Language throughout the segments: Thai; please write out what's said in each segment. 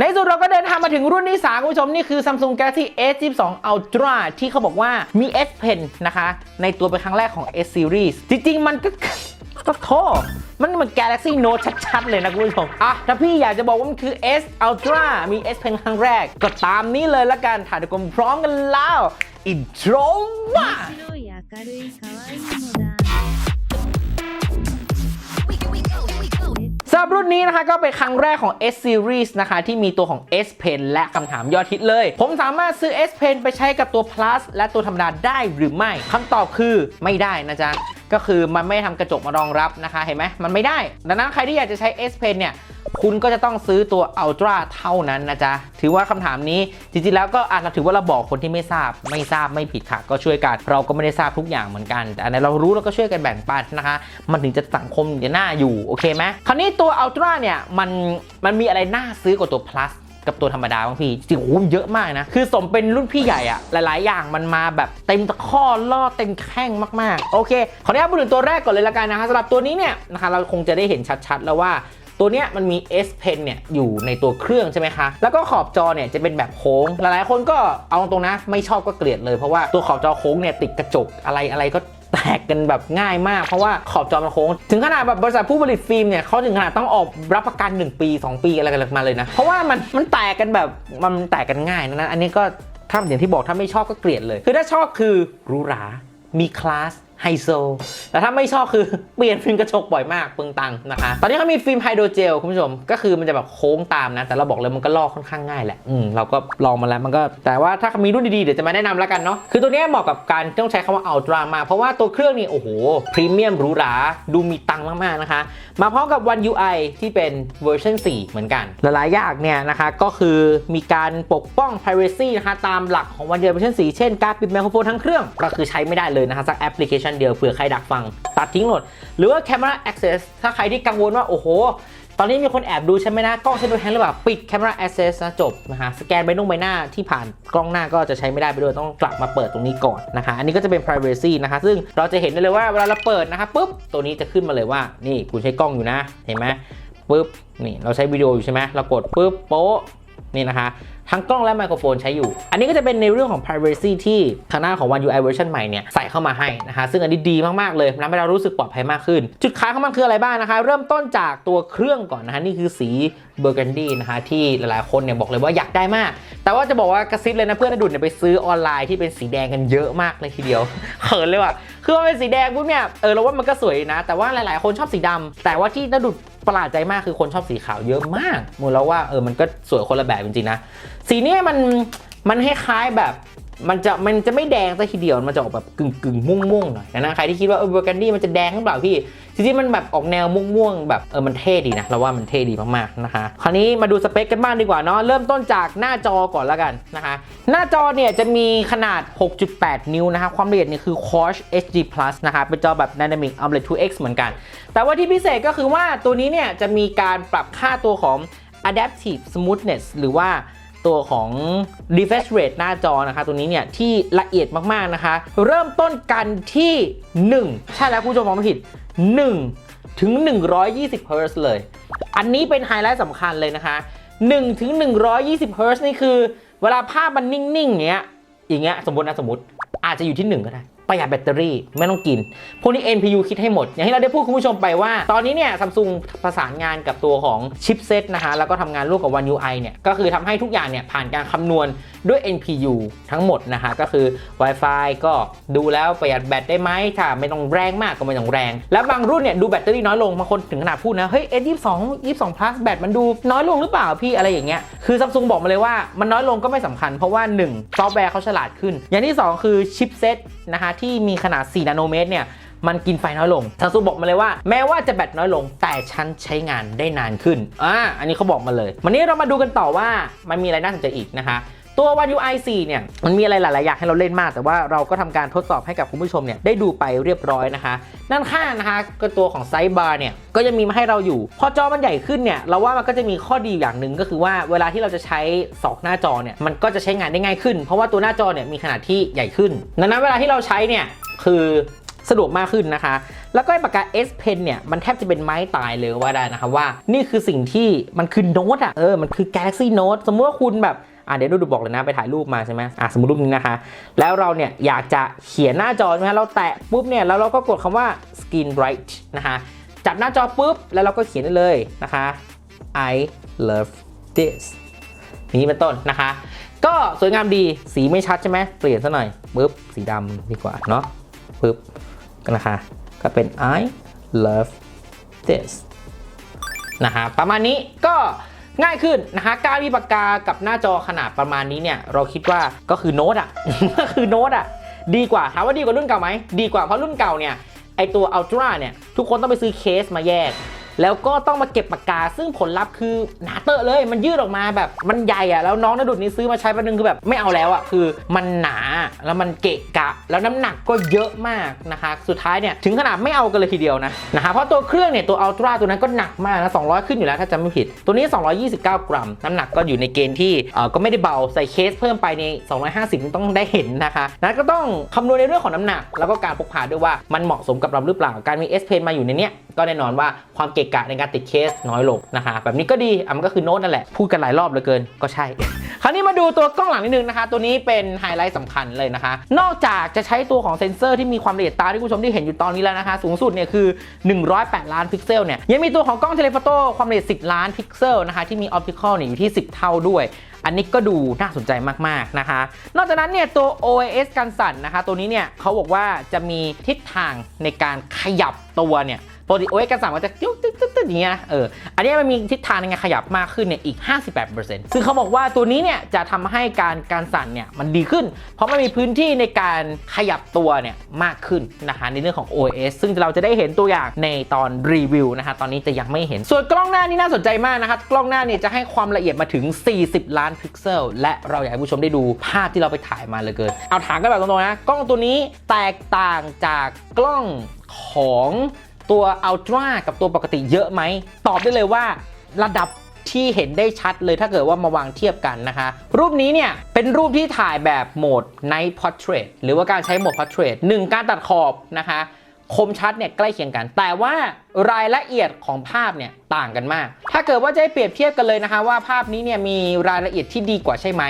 ในสุดเราก็เดินทางมาถึงรุ่นที่3คุณผู้ชม นี่คือ Samsung Galaxy S22 Ultra ที่เขาบอกว่ามี S Pen นะคะ ในตัวเป็นครั้งแรกของ S Series จริง ๆ มันก็ก็โทษมันเมัน Galaxy Note ชัด ๆ เลยนะคุณผู้ชม อะ ถ้าพี่อยากจะบอกว่า มันคือ S Ultra มี S Pen ครั้งแรก ก็ตามนี้เลยละกัน ถ่ายทุกคนพร้อมกันแล้ว อินโทรว่า รับรุ่นนี้นะคะก็เป็นครั้งแรกของ S Series นะคะที่มีตัวของ S Pen และคำถามยอดฮิตเลย ผมสามารถซื้อ S Pen ไปใช้กับตัว Plus และตัวธรรมดาได้หรือไม่คำตอบคือไม่ได้นะจ๊ะก็คือมันไม่ทำกระจกมารองรับนะคะเห็นไหมมันไม่ได้ ดังนั้นใครที่อยากจะใช้ S Pen เนี่ย คุณก็จะต้องซื้อตัว Ultra เท่านั้นนะจ๊ะ ถือว่าคำถามนี้จริงๆแล้วก็อาจจะถือว่าเราบอกคนที่ไม่ทราบ ไม่ทราบไม่ผิดค่ะ ก็ช่วยกัน เราก็ไม่ได้ทราบทุกอย่างเหมือนกัน แต่อันเรารู้เราก็ช่วยกันแบ่งปันนะคะ มันถึงจะสังคมจะน่าอยู่โอเคไหมคราวนี้ตัว Ultra เนี่ยมันมันมีอะไรน่าซื้อกว่าตัว plus กับตัวธรรมดาบางพี่จริงๆโอ้โหเยอะมากนะ คือสมเป็นรุ่นพี่ใหญ่อะหลาย ๆ อย่างมันมาแบบเต็มตะข้อล่อเต็มแข้งมาก ๆ โอเค ขออนุญาตพูดถึงตัวแรกก่อนเลยละกันนะคะสำหรับตัวนี้เนี่ยนะคะเราคงจะได้เห็นชัด ๆ แล้วว่า ตัวเนี้ยมันมี S Pen เนี่ยอยู่ในตัวเครื่องใช่ไหมคะ แล้วก็ขอบจอเนี่ยจะเป็นแบบโค้ง หลายๆ คนก็เอาตรงนะไม่ชอบก็เกลียดเลยเพราะว่าตัวขอบจอโค้งเนี่ยติดกระจกอะไรอะไรก็แตกกันแบบง่ายมากเพราะว่าขอบจอมันโค้ง ถึงขนาดแบบบริษัทผู้ผลิตฟิล์มเนี่ยเขาถึงขนาดต้องออกรับประกัน 1 ปี 2 ปีอะไรกันมาเลยนะ เพราะว่ามันมันแตกกันแบบมันแตกกันง่ายนะอันนี้ก็ถ้าอย่างที่บอกถ้าไม่ชอบก็เกลียดเลย คือถ้าชอบคือหรูหรา มีคลาส ไฮโซ แต่ถ้าไม่ชอบคือเปลี่ยนฟิล์มกระจกบ่อยมากเปลืองตังค์นะคะ ตอนนี้เขามีฟิล์มไฮโดรเจลคุณผู้ชม ก็คือมันจะแบบโค้งตามนะ แต่เราบอกเลยมันก็ลอกค่อนข้างง่ายแหละ อืมเราก็ลองมาแล้วมันก็ แต่ว่าถ้ามีรุ่นดีๆ เดี๋ยวจะมาแนะนำแล้วกันเนาะ คือตัวนี้เหมาะกับการต้องใช้คำว่าอัลตร้ามา เพราะว่าตัวเครื่องนี่โอ้โหพรีเมียมหรูหรา ดูมีตังค์มากๆนะคะ มาพร้อมกับ One UI ที่เป็นเวอร์ชัน4 เหมือนกัน หลายๆอย่างเนี่ยนะคะก็คือมีการปกป้อง privacy นะคะตามหลักของ One UI เวอร์ชัน4เช่นการปิดไมโครโฟนทั้งเครื่องก็คือใช้ไม่ได้เลยนะคะสักแอปพลิเคชันเดียวเผื่อใครดักฟัง ตัดทิ้งหมด หรือว่า Camera Access ถ้าใครที่กังวลว่า โอ้โห ตอนนี้มีคนแอบดูใช่ไหมนะ กล้องใช้โดยแฮงหรือเปล่า ปิด Camera Access นะจบนะคะสแกนใบนุ่งใบหน้าที่ผ่านกล้องหน้าก็จะใช้ไม่ได้ไปด้วย ต้องกลับมาเปิดตรงนี้ก่อนนะคะ อันนี้ก็จะเป็น privacy นะคะ ซึ่งเราจะเห็นได้เลยว่าเวลาเราเปิดนะคะปุ๊บ ตัวนี้จะขึ้นมาเลยว่า นี่คุณใช้กล้องอยู่นะ เห็นไหมปุ๊บ นี่เราใช้วิดีโออยู่ใช่ไหมเรากดปุ๊บโป๊ะ นี่นะคะ ทั้งกล้องและไมโครโฟนใช้อยู่ อันนี้ก็จะเป็นในเรื่องของ privacy ที่ทางหน้าของ One UI เวอร์ชันใหม่เนี่ยใส่เข้ามาให้นะคะ ซึ่งอันนี้ดีมาก ๆ เลยทำให้เรารู้สึกปลอดภัยมากขึ้น จุดขายของมันคืออะไรบ้างนะคะ เริ่มต้นจากตัวเครื่องก่อนนะคะ นี่คือสีเบอร์กันดี้นะคะ ที่หลายๆ คนเนี่ยบอกเลยว่าอยากได้มาก แต่ว่าจะบอกว่ากระซิบเลยนะเพื่อนอดุลเนี่ยไปซื้อออนไลน์ที่เป็นสีแดงกันเยอะมากเลยทีเดียวเขินเลยว่ะคือมันเป็นสีแดงปุ๊บเนี่ยเออเราว่ามันก็สวยนะ แต่ว่าหลาย ๆ คนชอบสีดำแต่ว่าที่นดุด ประหลาดใจมากคือคนชอบสีขาวเยอะมากมูลแล้วว่าเออมันก็สวยคนละแบบจริงๆนะ สีนี้มันมันคล้ายๆแบบ มันจะมันจะไม่แดงซะทีเดียว มันจะออกแบบกึ่งกึ่งม่วงม่วงหน่อยนะใครที่คิดว่าเออเบอร์กันดี้มันจะแดงหรือเปล่าพี่จริงๆมันแบบออกแนวม่วงม่วงแบบเออมันเท่ดีนะเราว่ามันเท่ดีมากๆนะคะ คราวนี้มาดูสเปคกันบ้างดีกว่าเนาะเริ่มต้นจากหน้าจอก่อนแล้วกันนะคะ หน้าจอเนี่ยจะมีขนาด 6.8 นิ้วนะคะความละเอียดเนี่ยคือ Quad HD Plus นะคะเป็นจอแบบ Dynamic AMOLED 2X เหมือนกัน แต่ว่าที่พิเศษก็คือว่าตัวนี้เนี่ยจะมีการปรับค่าตัวของ Adaptive Smoothness หรือว่า ตัวของ refresh rate หน้าจอนะคะ ตัวนี้เนี่ยที่ละเอียดมากๆนะคะ เริ่มต้นกันที่ 1 ใช่แล้วคุณผู้ชมมองไม่ผิด 1 ถึง 120 Hz เลย อันนี้เป็นไฮไลท์สำคัญเลยนะคะ 1 ถึง 120 Hz นี่คือ เวลาภาพมันนิ่งๆอย่างเงี้ยอย่างเงี้ยสมมตินะสมมติอาจจะอยู่ที่ 1 ก็ได้ ประหยัดแบตเตอรี่ไม่ต้องกิน พวกนี้ NPU คิดให้หมด อย่างที่เราได้พูดคุณผู้ชมไปว่า ตอนนี้เนี่ยซัมซุงประสานงานกับตัวของชิปเซตนะคะแล้วก็ทำงานร่วมกับ One UI เนี่ยก็คือทำให้ทุกอย่างเนี่ยผ่านการคำนวณด้วย NPU ทั้งหมดนะคะก็คือ Wi-Fi ก็ดูแล้วประหยัดแบตได้ไหมถ้าไม่ต้องแรงมากก็ไม่ต้องแรง แล้วบางรุ่นเนี่ยดูแบตเตอรี่น้อยลงบางคนถึงขนาดพูดนะเฮ้ย S22 22 plus แบตมันดูน้อยลงหรือเปล่าพี่อะไรอย่างเงี้ยคือซัมซุงบอกมาเลยว่ามันน้อยลงก็ไม่สำคัญ เพราะว่า 1 ซอฟต์แวร์เขาฉลาดขึ้น อย่างที่ 2 คือชิปเซต นะคะที่มีขนาด 4 นาโนเมตรเนี่ยมันกินไฟน้อยลงซัมซุงบอกมาเลยว่าแม้ว่าจะแบตน้อยลง แต่ฉันใช้งานได้นานขึ้นอ่าอันนี้เขาบอกมาเลย วันนี้เรามาดูกันต่อว่ามันมีอะไรน่าสนใจอีกนะคะ ตัว One UI 4เนี่ยมันมีอะไรหลาย ๆ อย่างให้เราเล่นมาก แต่ว่าเราก็ทำการทดสอบให้กับคุณผู้ชมเนี่ยได้ดูไปเรียบร้อยนะคะ ด้านข้างนะคะก็ตัวของไซส์บาร์เนี่ยก็จะมีมาให้เราอยู่ พอจอมันใหญ่ขึ้นเนี่ยเราว่ามันก็จะมีข้อดีอย่างหนึ่งก็คือว่าเวลาที่เราจะใช้สอกหน้าจอเนี่ยมันก็จะใช้งานได้ง่ายขึ้น เพราะว่าตัวหน้าจอเนี่ยมีขนาดที่ใหญ่ขึ้นดังนั้นเวลาที่เราใช้เนี่ยคือสะดวกมากขึ้นนะคะ แล้วก็ปากกา S Pen เนี่ย มันแทบจะเป็นไม้ตายเลยว่าได้นะครับว่า นี่คือสิ่งที่มันคือโน้ตอะ เออ มันคือ Galaxy Note สมมติว่าคุณแบบ อะเดี๋ยวดูดูบอกเลยนะไปถ่ายรูปมาใช่ไหมอะสมมติรูปนี้นะคะ แล้วเราเนี่ยอยากจะเขียนหน้าจอใช่ไหมเราแตะปุ๊บเนี่ยแล้วเราก็กดคำว่า Screen Bright นะคะจับหน้าจอปุ๊บแล้วเราก็เขียนได้เลยนะคะ I love this นี้เป็นต้นนะคะ ก็สวยงามดีสีไม่ชัดใช่ไหมเปลี่ยนซะหน่อยปุ๊บสีดำดีกว่าเนาะปุ๊บก็นะคะ ก็เป็น I love this นะคะประมาณนี้ก็ ง่ายขึ้นนะคะการมีปากกากับหน้าจอขนาดประมาณนี้เนี่ยเราคิดว่าก็คือโน้ตอะก็คือโน้ตอะดีกว่าถามว่าดีกว่ารุ่นเก่าไหมดีกว่าเพราะรุ่นเก่าเนี่ยไอตัวอัลตร้าเนี่ยทุกคนต้องไปซื้อเคสมาแยก แล้วก็ต้องมาเก็บปากกา ซึ่งผลลัพธ์คือหนาเตอะเลย มันยืดออกมาแบบมันใหญ่อะแล้วน้องนดุดนี้ซื้อมาใช้ป๊บนึงคือแบบไม่เอาแล้วอะคือมันหนาแล้วมันเกะกะ แล้วน้ำหนักก็เยอะมากนะคะ สุดท้ายเนี่ยถึงขนาดไม่เอากันเลยทีเดียวนะนะคะเพราะตัวเครื่องเนี่ยตัว Ultra ตัวนั้นก็หนักมากนะ200 ขึ้นอยู่แล้วถ้าจำไม่ผิด ตัวนี้ 229 กรัม น้ำหนักก็อยู่ในเกณฑ์ที่เอ่อก็ไม่ได้เบาใส่เคสเพิ่มไปใน 250 ต้องได้เห็นนะคะนั้นก็ต้องคำนวณในเรื่องของน้ำหนัก แล้วก็การพกพาด้วยว่ามันเหมาะสมกับเราหรือเปล่าการมี S Pen มาอยู่ในเนี้ย ก็แน่นอนว่าความเกะกะในการติดเคสน้อยลงนะคะแบบนี้ก็ดีอะมันก็คือโน้ตนั่นแหละ พูดกันหลายรอบเหลือเกินก็ใช่ คราวนี้มาดูตัวกล้องหลังนิดนึงนะคะ ตัวนี้เป็นไฮไลท์สำคัญเลยนะคะ นอกจากจะใช้ตัวของเซ็นเซอร์ที่มีความละเอียดตาที่คุณผู้ชมได้เห็นอยู่ตอนนี้แล้วนะคะ สูงสุดเนี่ยคือ 108 ล้านพิกเซลเนี่ยยังมีตัวของกล้องเทเลโฟโต้ความละเอียด 10 ล้านพิกเซลนะคะที่มีออปติคอลเนี่ยอยู่ที่ 10 เท่าด้วยอันนี้ก็ดูน่าสนใจมาก ๆ นะคะ นอกจากนั้นเนี่ยตัว OIS กันสั่นนะคะ ตัวนี้เนี่ยเขาบอกว่าจะมีทิศทางในการขยับตัวเนี่ย ปกติ OIS กันสั่นมันจะจุ๊กตึ๊กตึ๊กตึ๊กอย่างเงี้ยนะเอออันนี้มันมีทิศทางในการขยับมากขึ้นเนี่ยอีก 58%ซึ่งเขาบอกว่าตัวนี้เนี่ยจะทำให้การการสั่นเนี่ยมันดีขึ้น เพราะมันมีพื้นที่ในการขยับตัวเนี่ยมากขึ้นนะคะในเรื่องของ OS ซึ่งเราจะได้เห็นตัวอย่างในตอนรีวิวนะคะตอนนี้จะยังไม่เห็นส่วนกล้องหน้านี่น่าสนใจมากนะคะกล้องหน้าเนี่ยจะให้ความละเอียดมาถึง 40 ล้านพิกเซล และเราอยากให้ผู้ชมได้ดูภาพที่เราไปถ่ายมาเลยเกิน เอาถามกันแบบตรงๆนะกล้องตัวนี้แตกต่างจากกล้องของ ตัว Ultra กับตัวปกติเยอะไหม ตอบได้เลยว่าระดับที่เห็นได้ชัดเลยถ้าเกิดว่ามาวางเทียบกันนะคะ รูปนี้เนี่ยเป็นรูปที่ถ่ายแบบโหมด Night Portrait หรือว่าการใช้โหมด Portrait หนึ่งการตัดขอบนะคะคมชัดเนี่ยใกล้เคียงกัน แต่ว่ารายละเอียดของภาพเนี่ยต่างกันมาก ถ้าเกิดว่าจะให้เปรียบเทียบกันเลยนะคะ ว่าภาพนี้เนี่ยมีรายละเอียดที่ดีกว่าใช่ไหม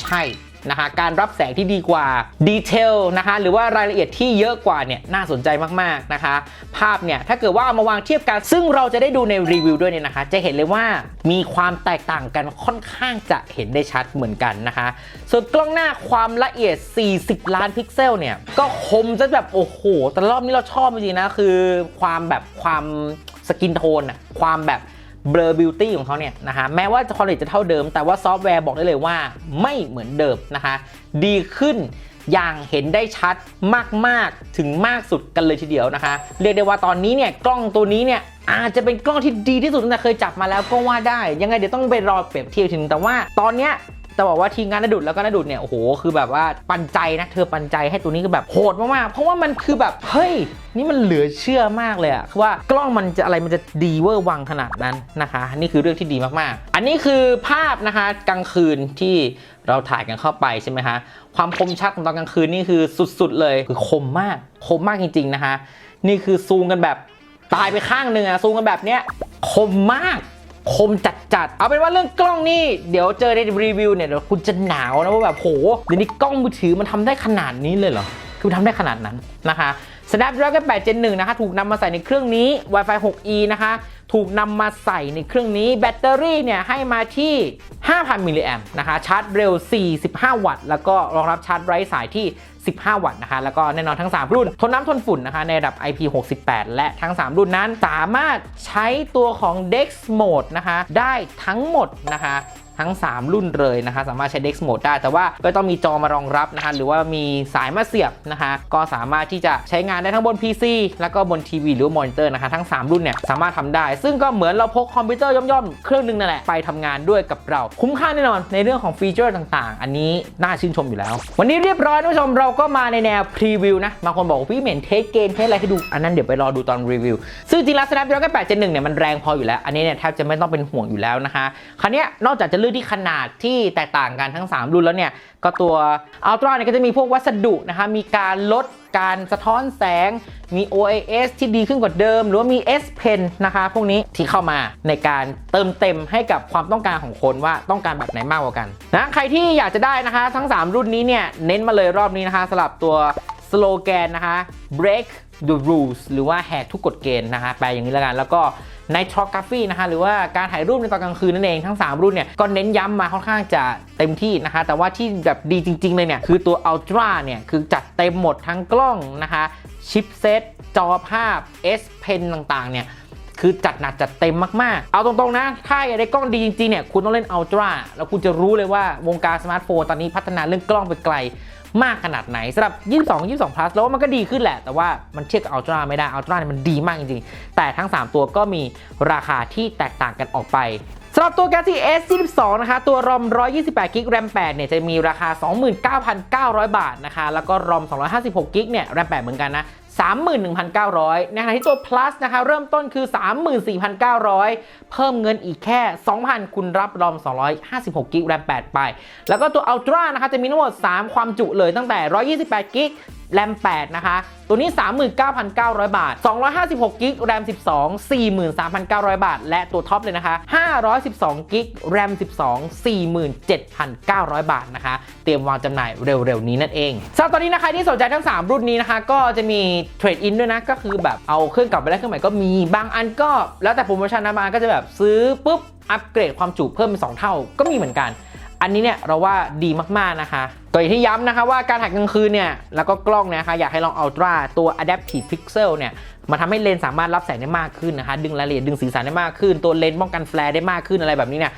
ใช่ นะคะการรับแสงที่ดีกว่าดีเทลนะคะหรือว่ารายละเอียดที่เยอะกว่าเนี่ยน่าสนใจมากๆนะคะ ภาพเนี่ยถ้าเกิดว่าเอามาวางเทียบกัน ซึ่งเราจะได้ดูในรีวิวด้วยเนี่ยนะคะ จะเห็นเลยว่ามีความแตกต่างกันค่อนข้างจะเห็นได้ชัดเหมือนกันนะคะ ส่วนกล้องหน้าความละเอียด 40 ล้านพิกเซลเนี่ยก็คมจนแบบโอ้โหแต่รอบนี้เราชอบจริงๆนะคือความแบบความสกินโทนอะความแบบ เบลอบิวตี้ของเขาเนี่ยนะคะแม้ว่าความละเอียดจะเท่าเดิม แต่ว่าซอฟต์แวร์บอกได้เลยว่าไม่เหมือนเดิมนะคะ ดีขึ้นอย่างเห็นได้ชัดมาก ๆ ถึงมากสุดกันเลยทีเดียวนะคะ เรียกได้ว่าตอนนี้เนี่ยกล้องตัวนี้เนี่ยอาจจะเป็นกล้องที่ดีที่สุดตั้งแต่เคยจับมาแล้วก็ว่าได้ ยังไงเดี๋ยวต้องไปรอเปรียบเทียบถึงแต่ว่าตอนเนี้ย จะบอกว่าทีมงานนดุดแล้วก็นดุดเนี่ยโอ้โหคือแบบว่าปันใจนะเธอปันใจให้ตัวนี้ก็แบบโหดมากๆเพราะว่ามันคือแบบเฮ้ยนี่มันเหลือเชื่อมากเลยอะคือว่ากล้องมันจะอะไรมันจะดีเวอร์วังขนาดนั้นนะคะ นี่คือเรื่องที่ดีมากๆ อันนี้คือภาพนะคะกลางคืนที่เราถ่ายกันเข้าไปใช่ไหมคะความคมชัดของตอนกลางคืนนี่คือสุดๆเลยคือคมมากคมมากจริง ๆนะคะ นี่คือซูมกันแบบตายไปข้างหนึ่งอะซูมกันแบบเนี้ยคมมาก คมจัดๆ เอาเป็นว่าเรื่องกล้องนี่ เดี๋ยวเจอในรีวิวเนี่ยเดี๋ยวคุณจะหนาวนะว่าแบบโหเดี๋ยวนี้กล้องมือถือมันทำได้ขนาดนี้เลยเหรอ คือทำได้ขนาดนั้นนะคะ Snapdragon 8 Gen 1 นะคะ ถูกนำมาใส่ในเครื่องนี้ Wi-Fi 6E นะคะ ถูกนำมาใส่ในเครื่องนี้ แบตเตอรี่เนี่ยให้มาที่ 5,000 มิลลิแอมป์นะคะ ชาร์จเร็ว 45 วัตต์ แล้วก็รองรับชาร์จไร้สายที่ 15 วัตต์นะคะ แล้วก็แน่นอนทั้ง 3 รุ่น ทนน้ำทนฝุ่นนะคะ ในระดับ IP68 และทั้ง 3 รุ่นนั้นสามารถใช้ตัวของ Dex Mode นะคะ ได้ทั้งหมดนะคะทั้ง 3 รุ่นเลยนะคะ สามารถใช้ Dex Mode ได้ แต่ว่าก็ต้องมีจอมารองรับนะคะหรือว่ามีสายมาเสียบนะคะ ก็สามารถที่จะใช้งานได้ทั้งบน PC แล้วก็บนทีวีหรือมอนิเตอร์นะคะ ทั้ง 3 รุ่นเนี่ยสามารถทำได้ ซึ่งก็เหมือนเราพกคอมพิวเตอร์ย่อมๆ เครื่องหนึงนั่นแหละไปทำงานด้วยกับเรา คุ้มค่าแน่นอนในเรื่องของฟีเจอร์ต่างๆ อันนี้น่าชื่นชมอยู่แล้ว วันนี้เรียบร้อยท่านผู้ชมเราก็มาในแนวพรีวิวนะบางคนบอกว่าพี่เหม็นเทสเกมเทสอะไรให้ดูอันนั้นเดี๋ยวไปรอดูตอนรีวิวซึ่งจริงแล้ว Snapdragon 871เนี่ยมันแรงพออยู่แล้วอันนี้เนี่ยแทบจะไม่ต้องเป็นห่วงอยู่แล้วนะคะคราวนี้นอกจากจะเลือกที่ขนาดที่แตกต่างกันทั้ง 3 รุ่นแล้วเนี่ย ก็ตัว Ultra เนี่ยก็จะมีพวกวัสดุนะคะมีการลดการสะท้อนแสง มี OIS ที่ดีขึ้นกว่าเดิม หรือว่ามี S Pen นะคะ พวกนี้ที่เข้ามาในการเติมเต็มให้กับความต้องการของคนว่าต้องการแบบไหนมากกว่ากันนะใครที่อยากจะได้นะคะ ทั้ง 3 รุ่นนี้เนี่ยเน้นมาเลยรอบนี้นะคะสำหรับตัวสโลแกนนะคะ break the rules หรือว่าแหกทุกกฎเกณฑ์นะคะแปลอย่างนี้แล้วกันแล้วก็ Nitrography นะคะ หรือว่าการถ่ายรูปในตอนกลางคืนนั่นเองทั้ง 3 รุ่นเนี่ย ก็เน้นย้ำมาค่อนข้างจะเต็มที่นะคะ แต่ว่าที่แบบดีจริง ๆ เลยเนี่ย คือตัว Ultra เนี่ย คือจัดเต็มหมดทั้งกล้องนะคะ ชิปเซต จอภาพ S Pen ต่างๆ เนี่ยคือจัดหนักจัดเต็มมาก ๆ เอาตรงๆนะ ถ้าอยากได้กล้องดีจริง ๆ เนี่ย คุณต้องเล่น Ultra แล้วคุณจะรู้เลยว่าวงการสมาร์ทโฟนตอนนี้พัฒนาเรื่องกล้องไปไกล มากขนาดไหนสำหรับ 22 22 plus แล้วมันก็ดีขึ้นแหละ แต่ว่ามันเทียบกับอัลตร้าไม่ได้อัลตร้าเนี่ยมันดีมากจริงๆ แต่ทั้ง 3 ตัวก็มีราคาที่แตกต่างกันออกไปสำหรับตัว Galaxy S22 นะคะ ตัว ROM 128 g b RAM 8 เนี่ย จะมีราคา 29,900 บาทนะคะ แล้วก็ ROM 256 g b เนี่ย RAM 8 เหมือนกันนะ 31,900 ในขณะที่ตัว plus นะคะเริ่มต้นคือ 34,900 เพิ่มเงินอีกแค่ 2,000 คุณรับรอม 256กิกแรม8 ไป แล้วก็ตัว ultra นะคะจะมีทั้งหมด 3 ความจุเลยตั้งแต่ 128กิก g b RAM 8นะคะ ตัวนี้ 39,900 บาท 256 g b RAM 12 43,900 บาท และตัวท็อปเลยนะคะ 512 g b RAM 12 47,900 บาทนะคะ เตรียมวางจำหน่ายเร็วๆ นี้นั่นเองสำหรับตอนนี้นะคะที่สนใจทั้ง 3 รุ่นนี้นะคะ ก็จะมีเทรดอินด้วยนะ ก็คือแบบเอาเครื่องเก่าไปแลกเครื่องใหม่ก็มี บางอันก็แล้วแต่โปรโมชั่นนะบางก็จะแบบซื้อปุ๊บอัปเกรดความจุเพิ่มเป็น2เท่าก็มีเหมือนกัน อันนี้เนี่ยเราว่าดีมากๆนะคะก็อย่างที่ย้ำนะคะว่าการถ่ายกลางคืนเนี่ยแล้วก็กล้องเนะคะอยากให้ลอง Ultra ตัว Adaptive Pixel เนี่ยมาทำให้เลนส์สามารถรับแสงได้มากขึ้นนะคะ ดึงรายละเอียดดึงสีสันได้มากขึ้น ตัวเลนส์ป้องกันแฟลร์ได้มากขึ้นอะไรแบบนี้เนี่ย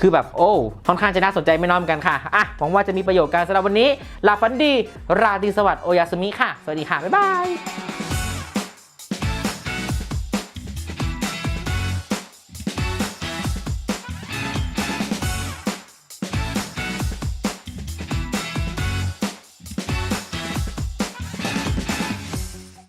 คือแบบโอ้ค่อนข้างจะน่าสนใจไม่น้อยเหมือนกันค่ะอะหวังว่าจะมีประโยชน์กันสำหรับวันนี้ลาฟันดี ราตรีสวัสดิ์โอยาสมิค่ะ สวัสดีค่ะ บ๊ายบาย